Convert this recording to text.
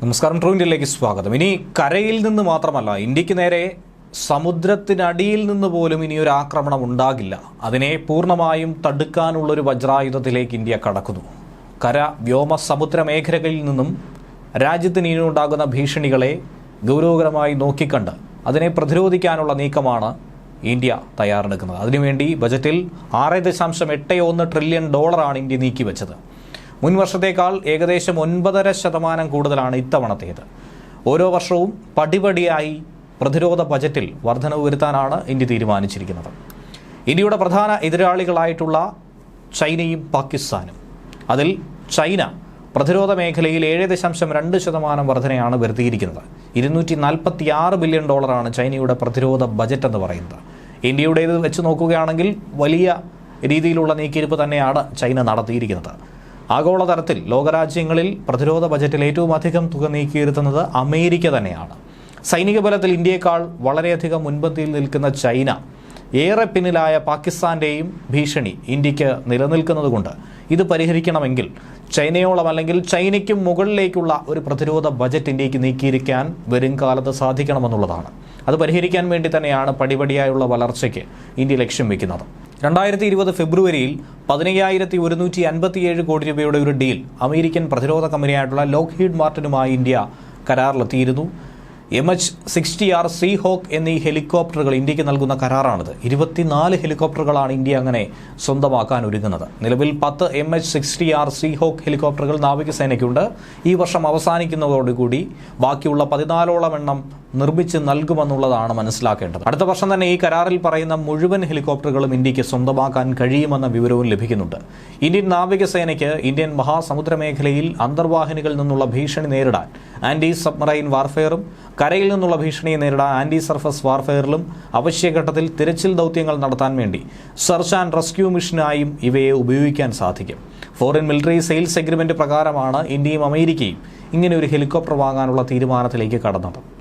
നമസ്കാരം ട്രൂ ഇന്ത്യയിലേക്ക് സ്വാഗതം. ഇനി കരയിൽ നിന്ന് മാത്രമല്ല ഇന്ത്യയ്ക്ക് നേരെ സമുദ്രത്തിനടിയിൽ നിന്ന് പോലും ഇനി ഒരു ആക്രമണം ഉണ്ടാകില്ല. അതിനെ പൂർണമായും തടുക്കാനുള്ളൊരു വജ്രായുധത്തിലേക്ക് ഇന്ത്യ കടക്കുന്നു. കര വ്യോമ സമുദ്ര മേഖലകളിൽ നിന്നും രാജ്യത്തിന് ഇനി ഉണ്ടാകുന്ന ഭീഷണികളെ ഗൗരവകരമായി നോക്കിക്കണ്ട്. അതിനെ പ്രതിരോധിക്കാനുള്ള നീക്കമാണ് ഇന്ത്യ തയ്യാറെടുക്കുന്നത്. അതിനുവേണ്ടി ബജറ്റിൽ ആറ് ദശാംശം എട്ട് ഒന്ന് ട്രില്യൺ ഡോളറാണ് ഇന്ത്യ നീക്കിവെച്ചത്. മുൻ വർഷത്തേക്കാൾ ഏകദേശം ഒൻപതര ശതമാനം കൂടുതലാണ് ഇത്തവണത്തേത്. ഓരോ വർഷവും പടിപടിയായി പ്രതിരോധ ബജറ്റിൽ വർധനവ് വരുത്താനാണ് ഇന്ത്യ തീരുമാനിച്ചിരിക്കുന്നത്. ഇന്ത്യയുടെ പ്രധാന എതിരാളികളായിട്ടുള്ള ചൈനയും പാകിസ്ഥാനും. അതിൽ ചൈന പ്രതിരോധ മേഖലയിൽ ഏഴ് ദശാംശം രണ്ട് ശതമാനം വർധനയാണ് വരുത്തിയിരിക്കുന്നത്. ഇരുന്നൂറ്റി നാൽപ്പത്തി ആറ് ബില്യൺ ഡോളറാണ് ചൈനയുടെ പ്രതിരോധ ബജറ്റ് എന്ന് പറയുന്നത്. ഇന്ത്യയുടേത് വെച്ച് നോക്കുകയാണെങ്കിൽ വലിയ രീതിയിലുള്ള നീക്കിയിരിപ്പ് തന്നെയാണ് ചൈന നടത്തിയിരിക്കുന്നത്. ആഗോളതലത്തിൽ ലോകരാജ്യങ്ങളിൽ പ്രതിരോധ ബജറ്റിൽ ഏറ്റവും അധികം തുക നീക്കിയിരുത്തുന്നത് അമേരിക്ക തന്നെയാണ്. സൈനിക ബലത്തിൽ ഇന്ത്യയെക്കാൾ വളരെയധികം മുൻപന്തിയിൽ നിൽക്കുന്ന ചൈന ഏറെ പിന്നിലായ പാകിസ്ഥാന്റെയും ഭീഷണി ഇന്ത്യയ്ക്ക് നിലനിൽക്കുന്നതുകൊണ്ട് ഇത് പരിഹരിക്കണമെങ്കിൽ ചൈനയോളം അല്ലെങ്കിൽ ചൈനയ്ക്കും മുകളിലേക്കുള്ള ഒരു പ്രതിരോധ ബജറ്റ് ഇന്ത്യയ്ക്ക് നീക്കിയിരിക്കാൻ വരും കാലത്ത് സാധിക്കണമെന്നുള്ളതാണ്. അത് പരിഹരിക്കാൻ വേണ്ടി തന്നെയാണ് പടിപടിയായുള്ള വളർച്ചയ്ക്ക് ഇന്ത്യ ലക്ഷ്യം വെക്കുന്നത്. രണ്ടായിരത്തി ഇരുപത് ഫെബ്രുവരിയിൽ പതിനയ്യായിരത്തി ഒരുന്നൂറ്റി അൻപത്തിയേഴ് കോടി രൂപയുടെ ഒരു ഡീൽ അമേരിക്കൻ പ്രതിരോധ കമ്പനിയായിട്ടുള്ള ലോക്ഹീഡ് മാർട്ടിനുമായി India കരാറിലെത്തിയിരുന്നു. M H sixty R sea hawk എന്നീ ഹെലികോപ്റ്ററുകൾ ഇന്ത്യയ്ക്ക് നൽകുന്ന കരാറാണിത്. ഇരുപത്തിനാല് ഹെലികോപ്റ്ററുകളാണ് ഇന്ത്യ അങ്ങനെ സ്വന്തമാക്കാൻ ഒരുങ്ങുന്നത്. നിലവിൽ പത്ത് M H sixty R sea hawk ഹെലികോപ്റ്ററുകൾ നാവികസേനയ്ക്കുണ്ട്. ഈ വർഷം അവസാനിക്കുന്നതോടുകൂടി ബാക്കിയുള്ള പതിനാലോളം എണ്ണം നിർമ്മിച്ച് നൽകുമെന്നുള്ളതാണ് മനസ്സിലാക്കേണ്ടത്. അടുത്ത വർഷം തന്നെ ഈ കരാറിൽ പറയുന്ന മുഴുവൻ ഹെലികോപ്റ്ററുകളും ഇന്ത്യയ്ക്ക് സ്വന്തമാക്കാൻ കഴിയുമെന്ന വിവരവും ലഭിക്കുന്നുണ്ട്. ഇന്ത്യൻ നാവികസേനയ്ക്ക് ഇന്ത്യൻ മഹാസമുദ്ര മേഖലയിൽ അന്തർവാഹിനികളിൽ നിന്നുള്ള ഭീഷണി നേരിടാൻ ആന്റി സബ്മറൈൻ വാർഫെയറും കരയിൽ നിന്നുള്ള ഭീഷണിയെ നേരിടാൻ ആന്റി സർഫസ് വാർഫെയറിലും അവശ്യഘട്ടത്തിൽ തിരച്ചിൽ ദൗത്യങ്ങൾ നടത്താൻ വേണ്ടി സെർച്ച് ആൻഡ് റെസ്ക്യൂ മിഷനായും ഇവയെ ഉപയോഗിക്കാൻ സാധിക്കും. ഫോറിൻ മിലിറ്ററി സെയിൽസ് എഗ്രിമെന്റ് പ്രകാരമാണ് ഇന്ത്യയും അമേരിക്കയും ഇങ്ങനെ ഒരു ഹെലികോപ്റ്റർ വാങ്ങാനുള്ള തീരുമാനത്തിലേക്ക് കടന്നത്.